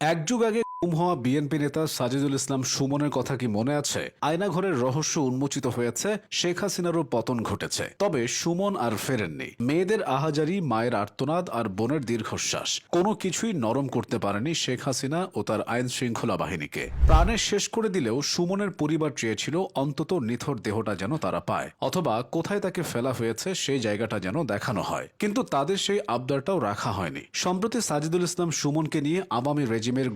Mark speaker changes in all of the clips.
Speaker 1: এক যুগ আগে গুম হওয়া বিএনপি নেতা সাজিদুল ইসলাম সুমনের কথা কি মনে আছে? আয়নাঘরের রহস্য উন্মোচিত হয়েছে, শেখ হাসিনারও পতন ঘটেছে। তবে সুমন আর ফেরেননি। মেয়েদের আহাজারি, মায়ের আর্তনাদ আর বোনের দীর্ঘশ্বাস। কোনো কিছুই নরম করতে পারেনি শেখ হাসিনা ও তার আইন শৃঙ্খলা বাহিনীকে। প্রাণে শেষ করে দিলেও সুমনের পরিবার চেয়েছিল অন্তত নিথর দেহটা যেন তারা পায়। অথবা কোথায় তাকে ফেলা হয়েছে সেই জায়গাটা যেন দেখানো হয়। কিন্তু তাদের সেই আবদারটাও রাখা হয়নি। সম্প্রতি সাজিদুল ইসলাম সুমনকে নিয়ে আওয়ামী রেজিমের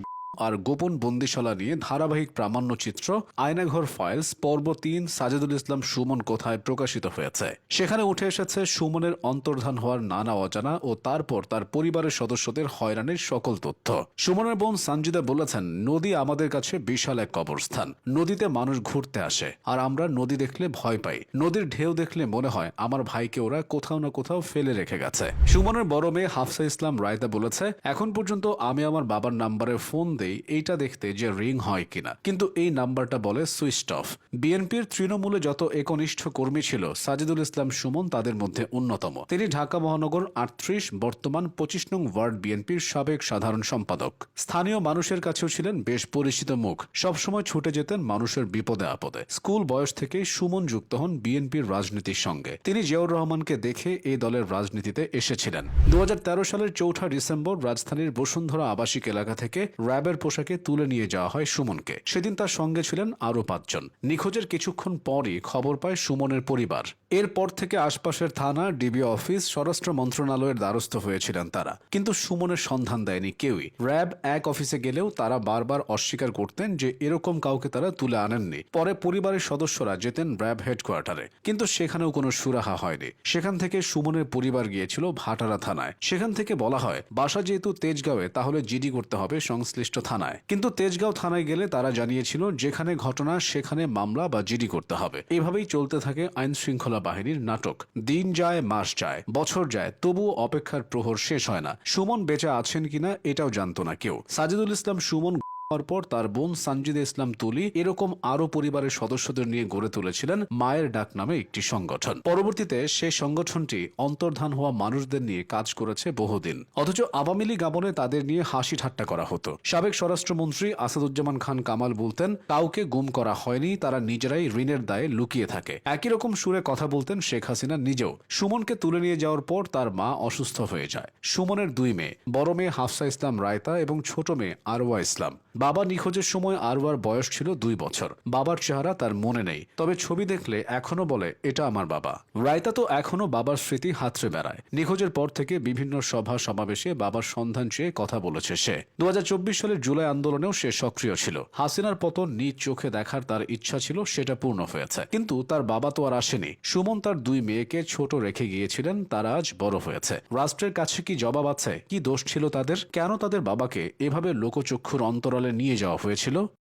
Speaker 1: আর গোপন বন্দিশালা নিয়ে ধারাবাহিক প্রামাণ্য চিত্র আয়নাঘর ফাইলস, পর্ব তিন, সাজেদুল ইসলাম, সুমন কোথায় প্রকাশিত হয়েছে। সেখানে উঠে এসেছে সুমনের অন্তর্ধান হওয়ার নানা অজানা ও তারপর তার পরিবারের সদস্যদের হয়রানির সকল তথ্য। সুমনের বোন সঞ্জিদা বলেছেন, নদী আমাদের কাছে বিশাল এক কবরস্থান। নদীতে মানুষ ঘুরতে আসে, আর আমরা নদী দেখলে ভয় পাই। নদীর ঢেউ দেখলে মনে হয় আমার ভাইকে ওরা কোথাও না কোথাও ফেলে রেখে গেছে। সুমনের বড় মেয়ে হাফসা ইসলাম রায়তা বলেছে, এখন পর্যন্ত আমি আমার বাবার নাম্বারে ফোন দেই এইটা দেখতে যে রিং হয় কিনা। কিন্তু এই নাম্বারটা বলে সুইচ অফ। বিএনপির তৃণমূলে যত একনিষ্ঠ কর্মী ছিল, সাজিদুল ইসলাম সুমন তাদের মধ্যে অন্যতম। তিনি ঢাকা মহানগর আটত্রিশ, বর্তমান পঁচিশ নং ওয়ার্ড বিএনপির সাবেক সাধারণ সম্পাদক। স্থানীয় মানুষের কাছেও ছিলেন বেশ পরিচিত মুখ। সবসময় ছুটে যেতেন মানুষের বিপদে আপদে। স্কুল বয়স থেকে সুমন যুক্ত হন বিএনপির রাজনীতির সঙ্গে। তিনি জিয়াউর রহমানকে দেখে এই দলের রাজনীতিতে এসেছিলেন। দু হাজার তেরো সালের চৌঠা ডিসেম্বর রাজধানীর বসুন্ধরা আবাসিক এলাকা থেকে র্যাবের পোশাকে তুলে নিয়ে যাওয়া হয় সুমনকে। সেদিন তার সঙ্গে ছিলেন আরও পাঁচজন। নিখোঁজের কিছুক্ষণ পরই খবর পায় সুমনের পরিবার। এরপর থেকে আশপাশের থানা, ডিবি অফিস, স্বরাষ্ট্র মন্ত্রণালয়ের দ্বারস্থ হয়েছিলেন তারা। কিন্তু সুমনের সন্ধান দেয়নি কেউই। র্যাব এক অফিসে গেলেও তারা বারবার অস্বীকার করতেন যে এরকম কাউকে তারা তুলে আনেননি। পরে পরিবারের সদস্যরা যেতেন র্যাব হেডকোয়ার্টারে। কিন্তু সেখানেও কোনো সুরাহা হয়নি। সেখান থেকে সুমনের পরিবার গিয়েছিল ভাটারা থানায়। সেখান থেকে বলা হয়, বাসা যেহেতু তেজগাঁওয়ে, তাহলে জিডি করতে হবে সংশ্লিষ্ট থানায়। কিন্তু তেজগাঁও থানায় গেলে তারা জানিয়েছিল, যেখানে ঘটনা সেখানে মামলা বা জিডি করতে হবে। এভাবেই চলতে থাকে আইন শৃঙ্খলা বাহিনীর নাটক। দিন যায়, মাস যায়, বছর যায়, তবুও অপেক্ষার প্রহর শেষ হয় না। সুমন বেঁচে আছেন কিনা এটাও জানতো না কেউ। সাজিদুল ইসলাম সুমন পর তার বোন সানজিদা ইসলাম তুলি এরকম আরও পরিবারের সদস্যদের নিয়ে গড়ে তুলেছিলেন মায়ের ডাক নামে একটি সংগঠন। পরবর্তীতে সেই সংগঠনটি অন্তর্ধান হওয়া মানুষদের নিয়ে কাজ করেছে বহুদিন। অথচ আওয়ামী লীগ আমলে তাদের নিয়ে হাসি ঠাট্টা করা হতো। সাবেক স্বরাষ্ট্রমন্ত্রী আসাদুজ্জামান খান কামাল বলতেন, কাউকে গুম করা হয়নি, তারা নিজেরাই ঋণের দায়ে লুকিয়ে থাকে। একই রকম সুরে কথা বলতেন শেখ হাসিনা নিজেও। সুমনকে তুলে নিয়ে যাওয়ার পর তার মা অসুস্থ হয়ে যায়। সুমনের দুই মেয়ে, বড় মেয়ে হাফসা ইসলাম রায়তা এবং ছোট মেয়ে আরওয়া ইসলাম। বাবা নিখোঁজের সময় আরওয়ার বয়স ছিল দুই বছর। বাবার চেহারা তার মনে নেই, তবে ছবি দেখলে এখনও বলে, এটা আমার বাবা। রায়তা তো এখনও বাবার স্মৃতি হাতড়ে বেড়ায়। নিখোঁজের পর থেকে বিভিন্ন সভা সমাবেশে বাবার সন্ধান চেয়ে কথা বলেছে সে। দু হাজার চব্বিশ সালের জুলাই আন্দোলনেও সে সক্রিয় ছিল। হাসিনার পতন নিজ চোখে দেখার তার ইচ্ছা ছিল, সেটা পূর্ণ হয়েছে। কিন্তু তার বাবা তো আর আসেনি। সুমন তার দুই মেয়েকে ছোট রেখে গিয়েছিলেন, তারা আজ বড় হয়েছে। রাষ্ট্রের কাছে কি জবাব আছে? কি দোষ ছিল তাদের? কেন তাদের বাবাকে এভাবে লোকচক্ষুর অন্তরালে নিয়ে যাওয়া হয়েছিল।